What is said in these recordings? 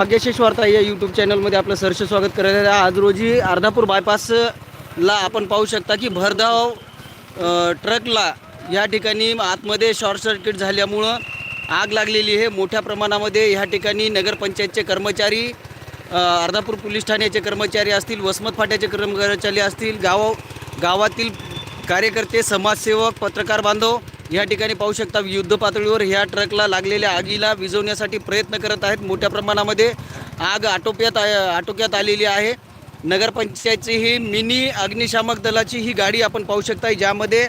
भाग्यशेष वार्ता या यूट्यूब चॅनलमध्ये आपलं सहर्ष स्वागत करत आहे. आज रोजी अर्धापूर बायपासला आपण पाहू शकता की भरधाव ट्रकला या ठिकाणी आतमध्ये शॉर्ट सर्किट झाल्यामुळं आग लागलेली आहे. मोठ्या प्रमाणामध्ये ह्या ठिकाणी नगरपंचायतचे कर्मचारी अर्धापूर पोलीस ठाण्याचे कर्मचारी असतील वसमत फाट्याचे कर्मचारी असतील गाव गावातील कार्यकर्ते समाजसेवक पत्रकार बांधव या ठिकाणी पाहू शकता युद्ध पातळीवर ह्या ट्रकला लागलेल्या आगीला विझवण्यासाठी प्रयत्न करत आहेत. मोठ्या प्रमाणामध्ये आग आटोक्यात आटोक्यात आलेली आहे. नगरपंचायतची ही मिनी अग्निशामक दलाची ही गाडी आपण पाहू शकता ज्यामध्ये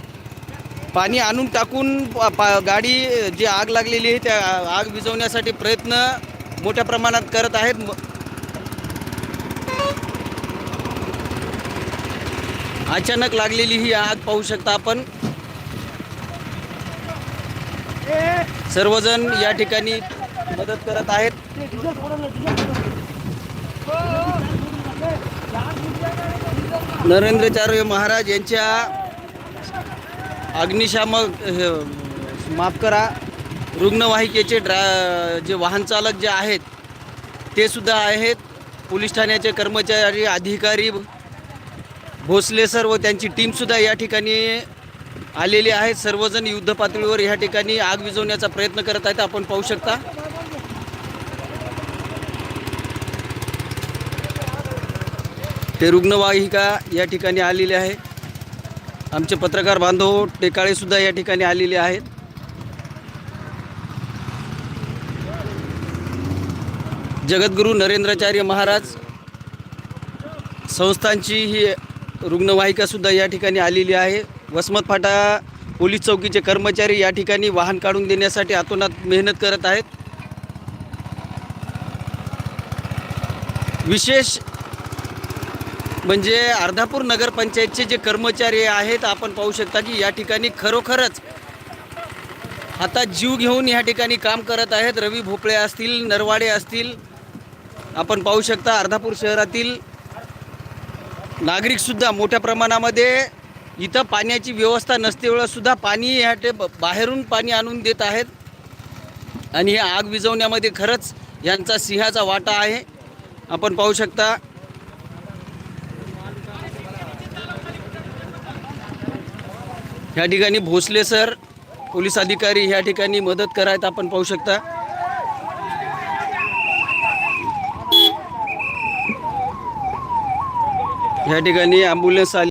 पाणी आणून टाकून पा- पा- गाडी जी आग लागलेली आहे त्या आग विझवण्यासाठी प्रयत्न मोठ्या प्रमाणात करत आहेत. अचानक लागलेली ही आग पाहू शकता आपण. सर्वजण या ठिकाणी मदत करत आहेत. नरेंद्रचार्य महाराज यांच्या अग्निशामक हे, माफ करा रुग्णवाहिकेचे ड्रा जे वाहन चालक जे आहेत ते सुद्धा आहेत. पोलीस ठाण्याचे कर्मचारी अधिकारी भोसले सर व त्यांची टीमसुद्धा या ठिकाणी आलेले आहेत. सर्वजण युद्ध पातळीवर या ठिकाणी आग विझवण्याचा प्रयत्न करत आहेत. आपण पाहू शकता. ते रुग्णवाहिका या ठिकाणी आलेले आहे. आमचे पत्रकार बांधव टेकाळेसुद्धा या ठिकाणी आलेले आहेत. जगद्गुरू नरेंद्राचार्य महाराज संस्थांची ही रुग्णवाहिकासुद्धा या ठिकाणी आलेली आहे. वसमत फाटा पोलीस चौकीचे कर्मचारी या ठिकाणी वाहन काढून देण्यासाठी आतोनात मेहनत करत आहेत. विशेष म्हणजे अर्धापूर नगरपंचायतचे जे कर्मचारी आहेत आपण पाहू शकता की या ठिकाणी खरोखरच आता जीव घेऊन या ठिकाणी काम करत आहेत. रवी भोपळे असतील नरवाडे असतील आपण पाहू शकता अर्धापूर शहरातील नागरिकसुद्धा मोठ्या प्रमाणामध्ये इथं पाण्याची व्यवस्था नसते वेळेसुद्धा पाणी ह्या ते बाहेरून पाणी आणून देत आहेत. आणि हे आग विझवण्यामध्ये खरंच यांचा सिंहाचा वाटा आहे. आपण पाहू शकता. ह्या ठिकाणी भोसले सर पोलीस अधिकारी ह्या ठिकाणी मदत करायत आपण पाहू शकता. ह्या ठिकाणी ॲम्ब्युलन्स आली.